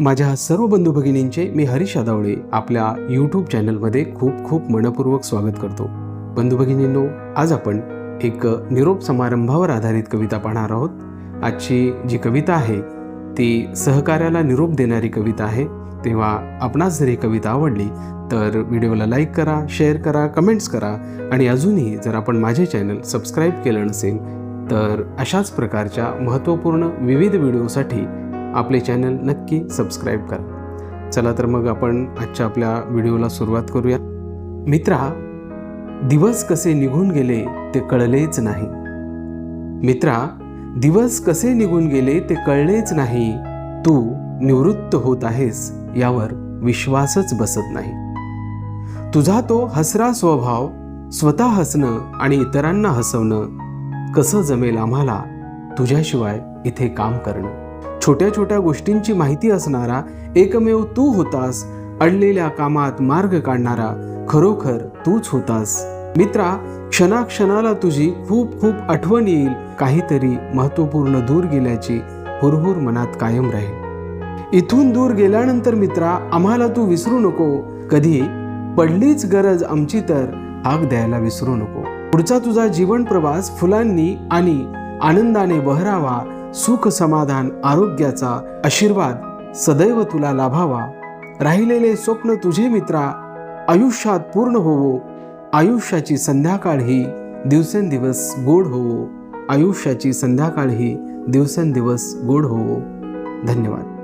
माझ्या सर्व बंधू भगिनींचे मी हरीश आदावळे आपल्या यूट्यूब चॅनलमध्ये खूप खूप मनपूर्वक स्वागत करतो. बंधू भगिनींनो आज आपण एक निरोप समारंभावर आधारित कविता पाहणार आहोत. आजची जी कविता आहे ती सहकार्याला निरोप देणारी कविता आहे. तेव्हा आपणास जर ही कविता आवडली तर व्हिडिओला लाईक करा शेअर करा कमेंट्स करा आणि अजूनही जर आपण माझे चॅनल सबस्क्राईब केलं नसेल तर अशाच प्रकारच्या महत्त्वपूर्ण विविध व्हिडिओसाठी आपले चॅनल नक्की सबस्क्राईब करा. चला तर मग आपण आजच्या आपल्या व्हिडिओला सुरुवात करूया. मित्रा दिवस कसे निघून गेले ते कळलेच नाही. मित्रा दिवस कसे निघून गेले ते कळलेच नाही. तू निवृत्त होत आहेस यावर विश्वासच बसत नाही. तुझा तो हसरा स्वभाव स्वतः हसणं आणि इतरांना हसवणं कसं जमेल आम्हाला तुझ्याशिवाय इथे काम करणं? छोट्या छोट्या गोष्टींची माहिती असणारा एकमेव तू होतास अडलेल्या कामात मार्ग काढणारा खरोखर तूच होतास. मित्रा क्षणाक्षणाला तुझी खूप खूप आठवण येईल काहीतरी महत्त्वपूर्ण दूर गेल्याची हुरहुर मनात कायम राहील. इथून दूर गेल्यानंतर मित्रा आम्हाला तू विसरू नको. कधी पडलीच गरज आमची तर आग द्यायला विसरू नको. पुढचा तुझा जीवन प्रवास फुलांनी आणि आनंदाने बहरावा सुख समाधान आरोग्याचा आशीर्वाद सदैव तुला लाभावा. राहिलेले स्वप्न तुझे मित्रा आयुष्यात पूर्ण होवो. आयुष्याची संध्याकाळ ही दिवसेंदिवस गोड होवो. आयुष्याची संध्याकाळ ही दिवसेंदिवस गोड होवो. धन्यवाद.